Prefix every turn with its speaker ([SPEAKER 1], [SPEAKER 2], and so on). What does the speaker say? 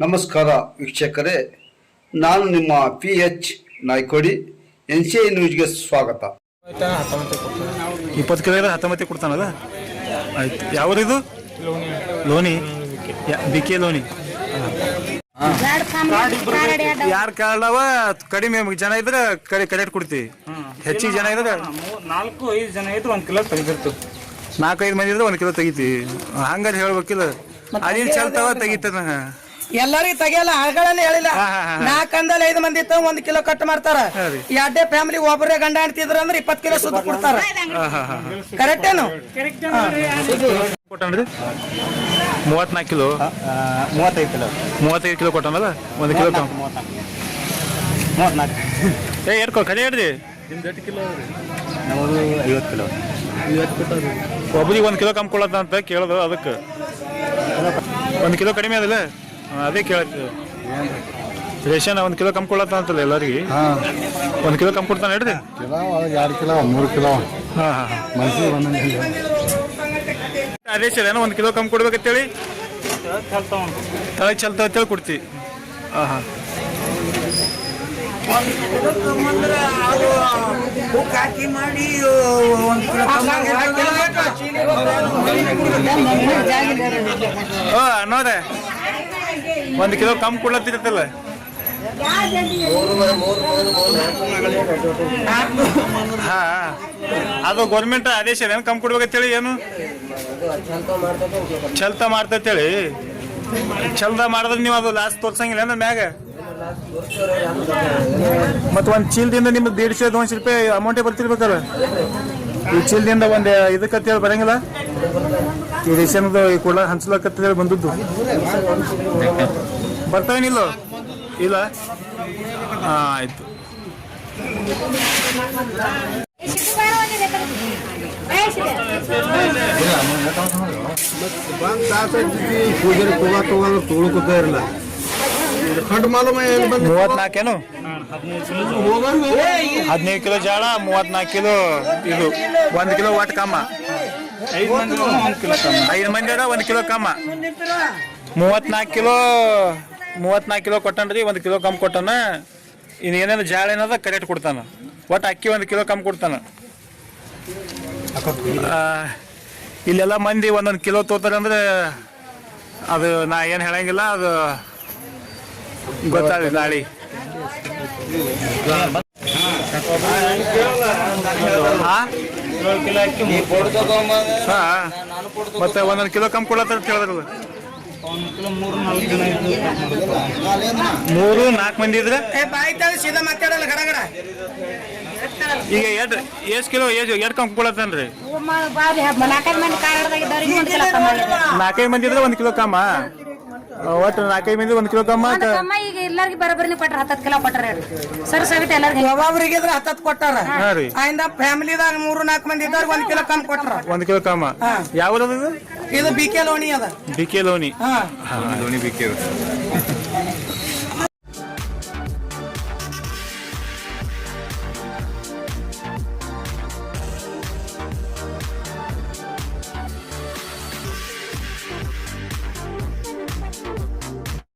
[SPEAKER 1] ನಮಸ್ಕಾರ ವೀಕ್ಷಕರೇ ನಾನು ನಿಮ್ಮ P H Naikodi N C I ನ್ಯೂಸ್ಗೆ ಸ್ವಾಗತ.
[SPEAKER 2] ಇಪ್ಪತ್ತು ಕಿಲೋ ಇರೋ ಹತ್ತೊಂಬತ್ತು ಕೊಡ್ತಾನಲ್ಲ? ಆಯ್ತು. ಯಾವ್ದು ಲೋನಿ. ಬಿ ಕೆ ಲೋನಿ. ಯಾರು ಅವ ಕಡಿಮೆ ಜನ ಇದ್ರೆ ಕಡೆ ಕರೆಕ್ಟ್ ಕೊಡ್ತೀವಿ ಹೆಚ್ಚಿಗೆ ಜನ ಇದ್ರೆ
[SPEAKER 3] ಮೂರ್- ನಾಲ್ಕು ಐದು ಜನ ಇದ್ರೆ ಒಂದು ಕಿಲೋ ತೆಗೆದಿರ್ತೀವಿ.
[SPEAKER 2] ನಾಲ್ಕೈದು ಮಂದಿ ಇದ್ರೆ ಒಂದು ಕಿಲೋ ತೆಗಿತೀವಿ ಹಂಗಾರೆ ಹೇಳ್ಬೇಕಿಲ್ಲ. ಅದೇನು ಚಲ್ತಾವ ತೆಗಿತದ.
[SPEAKER 4] ಎಲ್ಲರಿಗೂ ತೆಗಿಯಲ್ಲ ಆಗಳನ್ನ ಹೇಳಿಲ್ಲ. ನಾಲ್ಕಂದಲ್ಲಿ ಐದು ಮಂದಿ ಇತ್ತು ಒಂದ್ ಕಿಲೋ ಕಟ್ ಮಾಡ್ತಾರ. ಎರಡೇ ಫ್ಯಾಮಿಲಿ ಒಬ್ಬರೇ ಗಂಡ ಅಂತಿದ್ರ ಅಂದ್ರೆ ಇಪ್ಪತ್ ಕಿಲೋ ಸುತ್ತ ಕೊಡ್ತಾರ. ಕರೆಕ್ಟ್ ಏನು?
[SPEAKER 2] ಮೂವತ್ನಾಲ್ಕು ಕಿಲೋ?
[SPEAKER 3] ಮೂವತ್ತೈದು ಕಿಲೋ.
[SPEAKER 2] ಮೂವತ್ತೈದು ಕಿಲೋ ಕೊಟ್ಟನಲ್ಲ ಒಂದು ಕಿಲೋ
[SPEAKER 3] ಮೂವತ್ನಾಲ್ಕು
[SPEAKER 2] ಏ ಏರ್ಕೋ ಕಡೆ ಹೇಳ್ರಿ
[SPEAKER 3] ನಮ್ಮದು ಐವತ್ತು ಕಿಲೋ.
[SPEAKER 2] ಒಬ್ಬರಿಗೆ ಒಂದು ಕಿಲೋ ಕಮ್ಮಿ ಕೊಡತ್ತ ಅಂತ ಕೇಳೋದು ಅದಕ್ಕೆ. ಒಂದು ಕಿಲೋ ಕಡಿಮೆ ಅದಲ್ಲ? ಅದೇ ಕೇಳ್ತೀವಿ ರೇಷನ್ ಒಂದು ಕಿಲೋ ಕಮ್ಮಿ ಕೊಡತ್ತ ಅಂತಲ್ಲ ಎಲ್ಲರಿಗೆ? ಒಂದು ಕಿಲೋ ಕಮ್ಮಿ ಕೊಡ್ತಾನೆ ಹೇಳ್ರಿ
[SPEAKER 5] ಕಿಲೋ ಎರಡು ಕಿಲೋ ಮೂರು ಕಿಲೋ.
[SPEAKER 2] ಹಾಂ ಹಾಂ ಹಾಂ.
[SPEAKER 5] ಮನ್ಸಿಗೆ ಒಂದೊಂದು
[SPEAKER 2] ಅದೇ ಸರ್ ಏನೋ ಒಂದು ಕಿಲೋ ಕಮ್ಮಿ ಕೊಡ್ಬೇಕಂತೇಳಿ ತಳಗೆ ಚಲ್ತ ಅಂತೇಳಿ ಕೊಡ್ತೀವಿ ಹಾಂ ಹಾಂ. ಓ ಅನ್ನೋದೆ ಒಂದು ಕಿಲೋ ಕಮ್ಮಿ ಕೊಡ್ಲತ್ತಿರ್ತಲ್ಲ ಹಾ ಅದು ಗೌರ್ಮೆಂಟ್ ಆದೇಶ ಏನು ಕಮ್ಮಿ ಕೊಡ್ಬೇಕಂತೇಳಿ ಏನು? ಚಲ್ತ ಮಾಡ್ತೇಳಿ ಚಲ್ದ ಮಾಡಿದ್ರೆ ನೀವು ಅದು ಲಾಸ್ಟ್ ತೋರ್ಸಂಗಿಲ್ಲ ಅಂದ್ರೆ ಮ್ಯಾಗ? ಮತ್ತೆ ಒಂದು ಚೀಲದಿಂದ ನಿಮ್ಗೆ ದೇಡ್ಸೆ ಒಂದ್ ರೂಪಾಯಿ ಅಮೌಂಟೇ ಬರ್ತಿರ್ಬೇಕಲ್ಲ ಈ ಚೀಲದಿಂದ ಒಂದು ಇದಕ್ಕಂತೇಳಿ ಬರಂಗಿಲ್ಲ? ಈ ರೇಷನ್ದು ಈ ಕೊಡ ಹಂಚ್ಲಕ್ಕಂತೇಳಿ ಬಂದದ್ದು. ಬರ್ತಾವೇನಿಲ್ಲ? ಇಲ್ಲ? ಹಾಂ, ಆಯ್ತು.
[SPEAKER 5] ಪೂಜೆ ತಗೋ ತಗೋದು ತೊಗೊಳಕೋತ ಇರಲ್ಲ ಕಂಡು ಮಾಲೂಮ
[SPEAKER 2] ಮೂವತ್ನಾಲ್ಕೇನು? ಹದಿನೈದು ಕಿಲೋ ಜಾಳ, ಮೂವತ್ನಾಲ್ಕು ಕಿಲೋ ಇದು, ಒಂದು ಕಿಲೋ ಒಟ್ಟು ಕಮ್ಮ
[SPEAKER 3] ಐದು ಮಂದಿ
[SPEAKER 2] ಮಂದಿ ಒಂದು ಕಿಲೋ ಕಮ್ಮ ಮೂವತ್ನಾಲ್ಕು ಕಿಲೋ ಮೂವತ್ನಾಲ್ಕು ಕಿಲೋ ಕೊಟ್ಟನ್ರಿ ಒಂದು ಕಿಲೋ ಕಮ್ಮಿ ಕೊಟ್ಟನ. ಇನ್ನು ಏನೇನು ಜಾಳ ಏನದ, ಕರೆಕ್ಟ್ ಕೊಡ್ತಾನ. ಒಟ್ಟು ಅಕ್ಕಿ ಒಂದು ಕಿಲೋ ಕಮ್ಮಿ ಕೊಡ್ತಾನ. ಇಲ್ಲೆಲ್ಲ ಮಂದಿ ಒಂದೊಂದು ಕಿಲೋ ತೋತಾರೆ ಅಂದ್ರೆ ಅದು ನಾ ಏನು ಹೇಳಂಗಿಲ್ಲ, ಅದು ಗೊತ್ತಾಗಲಿ ನಾಳೆ ಮತ್ತೆ ಒಂದೊಂದು ಕಿಲೋ ಕಮ್ಮಿ ಕೊಡತ್ತ
[SPEAKER 3] ಕೇಳಿದ್ರು. ಮೂರು ನಾಲ್ಕು
[SPEAKER 2] ಮಂದಿ ಇದ್ರೆ?
[SPEAKER 4] ಏ ಬಾಯಿ ತೆಗ್ದು ಸೀದಾ ಮಾತಾಡಲ್ಲ ಗಡ ಗಡ.
[SPEAKER 2] ಈಗ ಎರಡು ಎಷ್ಟು ಕಿಲೋ ಏಜ್ ಎರಡು ಕಮ್ಮಿ ಕೊಡತ್ತನ್ರಿ
[SPEAKER 6] ನಾಲ್ಕೈದು ಮಂದಿ
[SPEAKER 2] ಇದ್ರೆ ಒಂದು ಕಿಲೋ ಕಮ್ಮ ಒಟ್ಟು ನಾಲ್ಕೈದು ಮಂದಿ ಒಂದು ಕಿಲೋ ಕಮ್ಮ
[SPEAKER 6] ಒಂದು ಕಮ್ಮ ಈಗ ಎಲ್ಲರಿಗೂ ಬರೋಬ್ಬರಿ ಕೊಟ್ರ ಹತ್ತತ್ತು ಕಿಲೋ ಕೊಟ್ರ ಸರ್ ಸವಿತ ಎಲ್ಲರಿಗೂ
[SPEAKER 4] ಒಬ್ಬೊಬ್ರಿಗೆ ಇದ್ರ ಹತ್ತತ್ ಕೊಟ್ಟಾರ?
[SPEAKER 2] ಹಾ. ರೀ.
[SPEAKER 4] ಆಯಿಂದ ಫ್ಯಾಮಿಲಿದಾಗ ಮೂರು ನಾಲ್ಕು ಮಂದಿ ಇದ್ದಾರ ಒಂದ್ ಕಿಲೋ ಕಮ್ಮಿ ಕೊಟ್ರ.
[SPEAKER 2] ಒಂದು ಕಿಲೋ ಕಮ್ಮ ಯಾವ
[SPEAKER 4] ಇದು ಬಿ ಕೆ ಲೋಣಿ ಅದ.
[SPEAKER 2] ಬಿ ಕೆ ಲೋನಿ
[SPEAKER 4] ಹಾ.
[SPEAKER 2] ಹಾ ಲೋಣಿ ಬಿ ಕೆ.